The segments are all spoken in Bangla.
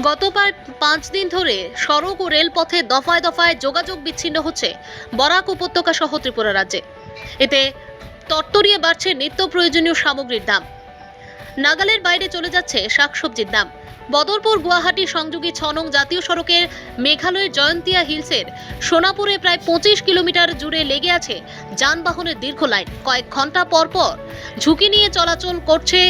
গত পাঁচ দিন ধরে সড়ক ও রেলপথে দফায় দফায় যোগাযোগ বিচ্ছিন্ন হচ্ছে বরাক উপত্যকা সহ ত্রিপুরা রাজ্যে। এতে তরতরিয়ে বাড়ছে নিত্য প্রয়োজনীয় সামগ্রীর দাম। নাগালের বাইরে চলে যাচ্ছে শাকসবজির দাম। বদরপুর গুয়াহাটি সংযোগী ছনং জাতীয় সড়কের মেঘালয়ের জয়ন্তিয়া হিলসের সোনাপুরে প্রায় পঁচিশ কিলোমিটার জুড়ে লেগে আছে যানবাহনের দীর্ঘ লাইন। কয়েক ঘণ্টা পর পর ঝুঁকি নিয়ে চলাচল করছে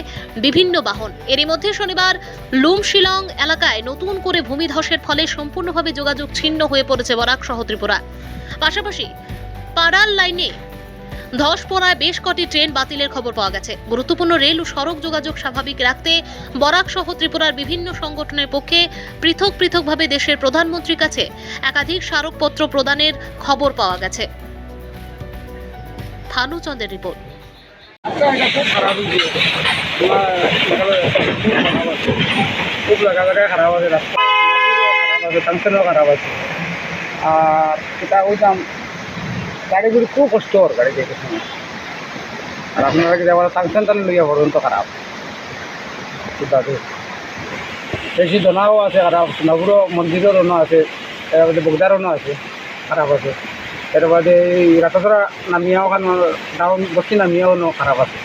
বিভিন্ন বাহন। এরই মধ্যে শনিবার লুমশিলং এলাকায় নতুন করে ভূমিধসের ফলে সম্পূর্ণভাবে যোগাযোগ ছিন্ন হয়ে পড়েছে বরাক সহ ত্রিপুরা। পাশাপাশি পাড়াল লাইনে ধস পড়ায় বেশ কটি ট্রেন বাতিলের খবর পাওয়া গেছে। গুরুত্বপূর্ণ রেল ও সড়ক যোগাযোগ স্বাভাবিক রাখতে বরাক সহ ত্রিপুরার বিভিন্ন সংগঠনের পক্ষে পৃথক পৃথকভাবে দেশের প্রধানমন্ত্রীর কাছে একাধিক স্মারকপত্র প্রদানের খবর পাওয়া গেছে। রিপোর্ট। খারাপ আছে খারাপ আছে খারাপ আছে আর এটা ওইটাম গাড়িগুলি খুব কষ্ট ওর গাড়ি যেতে সময় আর আপনারা কি যাবার টাংশন তাহলে লইয়া পর্যন্ত খারাপ। দাদু বেশি দোনাও আছে খারাপ সোনাগুড়ো মন্দিরের রোনা আছে, এর বাদে বগদারও আছে, খারাপ আছে। বাদে এই রাতাতরা নামিয়াও খান, ডাউন বস্তি নামিয়াও খারাপ আছে।